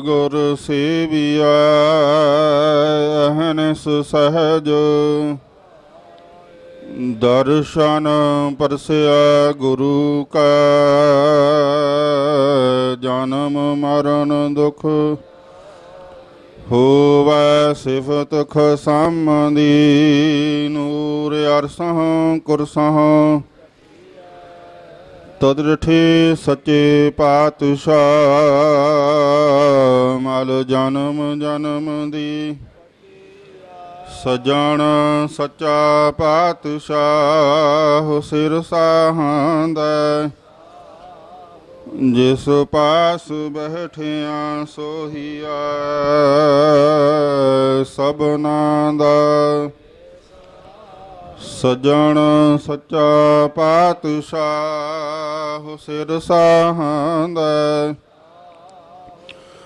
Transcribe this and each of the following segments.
ਗੁਰ ਸੇਵਿਆ ਅਹਨਿਸ ਸਹਜ। ਦਰਸ਼ਨ ਪਰਸਿਆ ਗੁਰੂ ਕਾ, ਜਨਮ ਮਰਨ ਦੁਖ ਹੋਵੈ ਸਿਫਤ ਖਸਮਦੀ ਨੂਰ ਅਰਸਹ ਕੁਰਸਹ। ਤਦਰਠੇ ਸੱਚੇ ਪਾਤਸ਼ਾਹ ਮਲ ਜਨਮ ਜਨਮ ਦੀ। ਸਜਣ ਸੱਚਾ ਪਾਤਸ਼ਾਹ ਸਿਰ ਸਾਹੰਦਾ। ਜਿਸ ਪਾਸ ਬਹਿਠਿਆ ਸੋਹੀਆ ਸਭਨਾ ਦਾ। ਸਜਣ ਸੱਚਾ ਪਾਤਸ਼ਾਹ ਸਿਰ ਸਾਹੰਦਾ।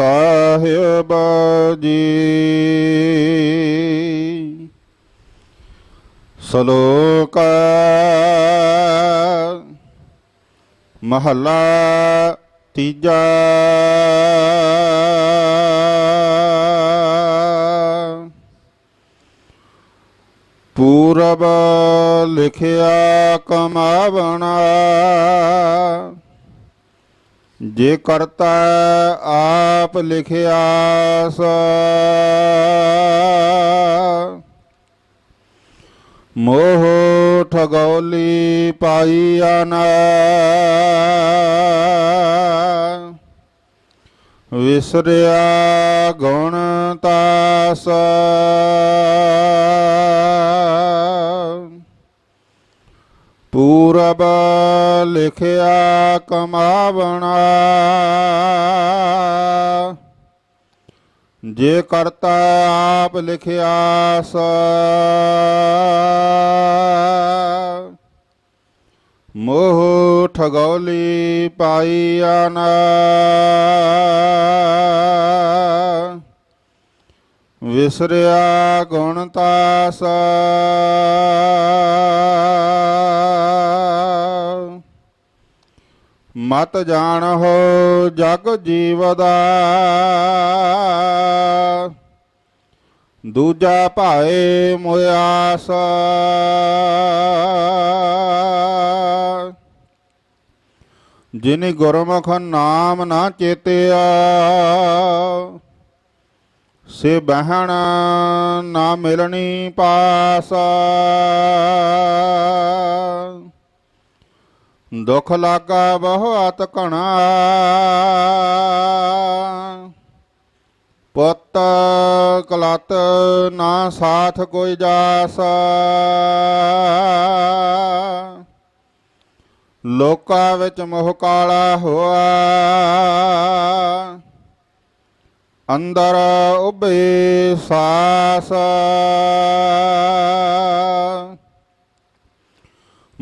ਸਾਹਿਬ ਜੀ ਸ਼ਲੋਕ ਮਹੱਲਾ ਤੀਜਾ। ਪੂਰਬ ਲਿਖਿਆ ਕਮਾਵਣਾ। ਜੇ ਕਰਤਾ ਆਪ ਲਿਖਿਆ ਸਾ। ਮੋਹ ਠਗੌਲੀ ਪਾਈਆਨਾ ਵਿਸਰਿਆ ਗੁਣ ਤਾਸ। ਪੂਰਬ ਲਿਖਿਆ ਕਮਾਵਣਾ। ਜੇ ਕਰਤਾ ਆਪ ਲਿਖਿਆ ਸ। ਮੋਹ ਠਗੌਲੀ ਪਾਈ ਨਾ ਵਿਸਰਿਆ ਗੁਣ ਤਾਸ। ਮਤ ਜਾਣਹੁ, ਜਗ ਜੀਵਦਾ। ਦੂਜਾ ਭਾਏ ਮੁਆਸ ਜਿਨ ਗੁਰਮੁਖ ਨਾਮ ਨਾ ਚੇਤਿਆ, ਸੇ ਬਹਿਣ ਨਾ ਮਿਲਣੀ ਪਾਸ। ਦੁਖ ਲਾਗਾ ਬਹੁਤ ਘਣਾ। ਪੁੱਤ ਕਲਤ ਨਾ ਸਾਥ ਕੋਈ ਜਾਸ। ਲੋਕਾਂ ਵਿੱਚ ਮੋਹ ਕਾਲਾ ਹੋਆ। ਅੰਦਰ ਉਭੇ ਸਾਸ।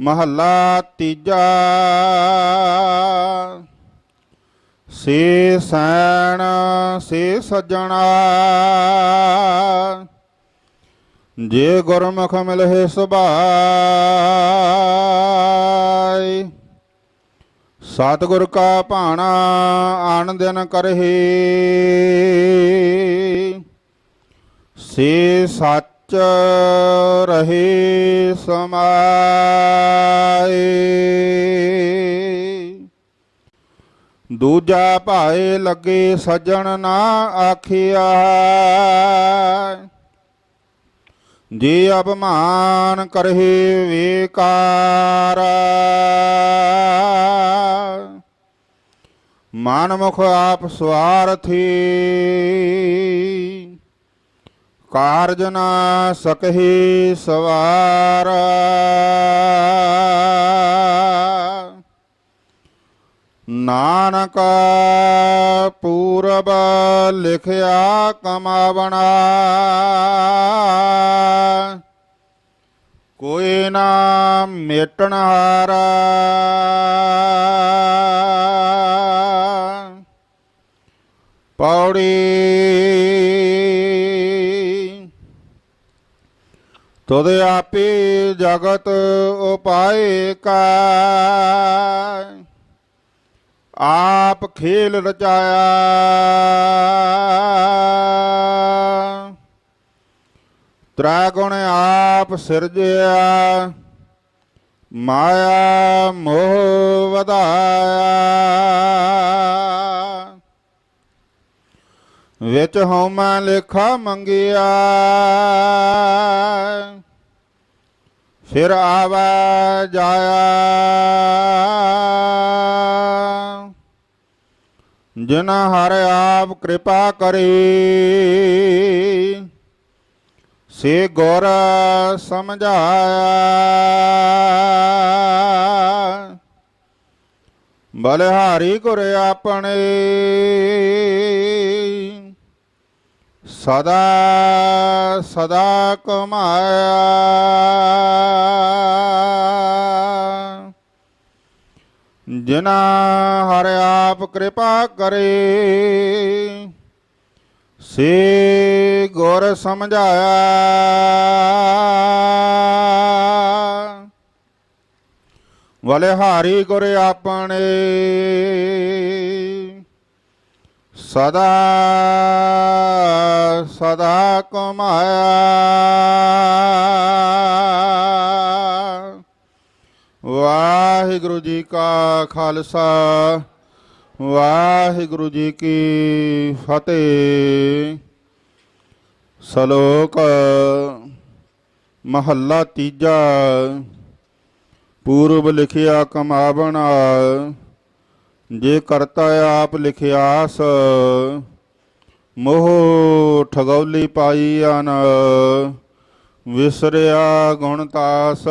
ਮਹੱਲਾ ਤੀਜਾ। ਸੇ ਸੈਣ, ਸੇ ਸੱਜਣਾ। ਜੇ ਗੁਰਮੁਖ ਮਿਲਹਿ ਸੁਭਾਈ ਸਤਿਗੁਰ ਕਾ ਭਾਣਾ ਆਨ ਦਿਨ ਕਰਹੀ। ਸੇ ਸੱਚ ਰਹੇ ਸਮਾਏ ਦੂਜਾ ਭਾਏ ਲੱਗੇ ਸਜਣ ਨਾ ਆਖਿਆ ਜੇ ਅਪਮਾਨ ਕਰਹਿ ਵਿਕਾਰ ਮਨ ਮੁਖ ਆਪ ਸਵਾਰਥੀ ਕਾਰਜ ਨਾ ਸਕਹਿ ਸਵਾਰ। ਨਾਨਕ ਪੂਰਬ ਲਿਖਿਆ ਕਮਾਵਣਾ। ਕੋਈ ਨਾ ਮੇਟਣ ਹਾਰਾ। ਪੌੜੀ ਤੁਧ ਆਪੇ ਜਗਤ ਉਪਾਏ ਕਾ ਆਪ ਖੇਲ ਰਚਾਇਆ। ਤ੍ਰੈ ਗੁਣ ਆਪ ਸਿਰਜਿਆ। ਮਾਇਆ ਮੋਹ ਵਧਾਇਆ। ਵਿੱਚ ਹਉਮੈ ਲੇਖਾ ਮੰਗਿਆ। ਫਿਰ ਆਵੈ ਜਾਇਆ। ਜਿਨ ਹਰ ਆਪ ਕਿਰਪਾ ਕਰੇ ਸੇ ਗੁਰ ਸਮਝਾਇਆ। ਬਲਿਹਾਰੀ ਗੁਰ ਆਪਣੇ ਸਦਾ ਸਦਾ ਕਮਾਇਆ। ਜਿਨਾ ਹਰ ਆਪ ਕਿਰਪਾ ਕਰੇ, ਸੇ ਗੁਰ ਸਮਝਾਇਆ। ਵਲੇ ਹਾਰੀ ਗੁਰ ਆਪਣੇ ਸਦਾ ਸਦਾ ਕਮਾਇਆ। ਵਾਹਿਗੁਰੂ ਜੀ ਕਾ ਖਾਲਸਾ, ਵਾਹਿਗੁਰੂ ਜੀ ਕੀ ਫਤਿਹ। ਸ਼ਲੋਕ ਮਹੱਲਾ ਤੀਜਾ, ਪੂਰਬ ਲਿਖਿਆ ਕਮਾਵਣਾ। ਜੇ ਕਰਤਾ ਆਪ ਲਿਖਿਆਸ ਮੋਹ ਠਗੌਲੀ ਪਾਈ ਅਨ ਵਿਸਰਿਆ ਗੁਣ ਤਾਸ।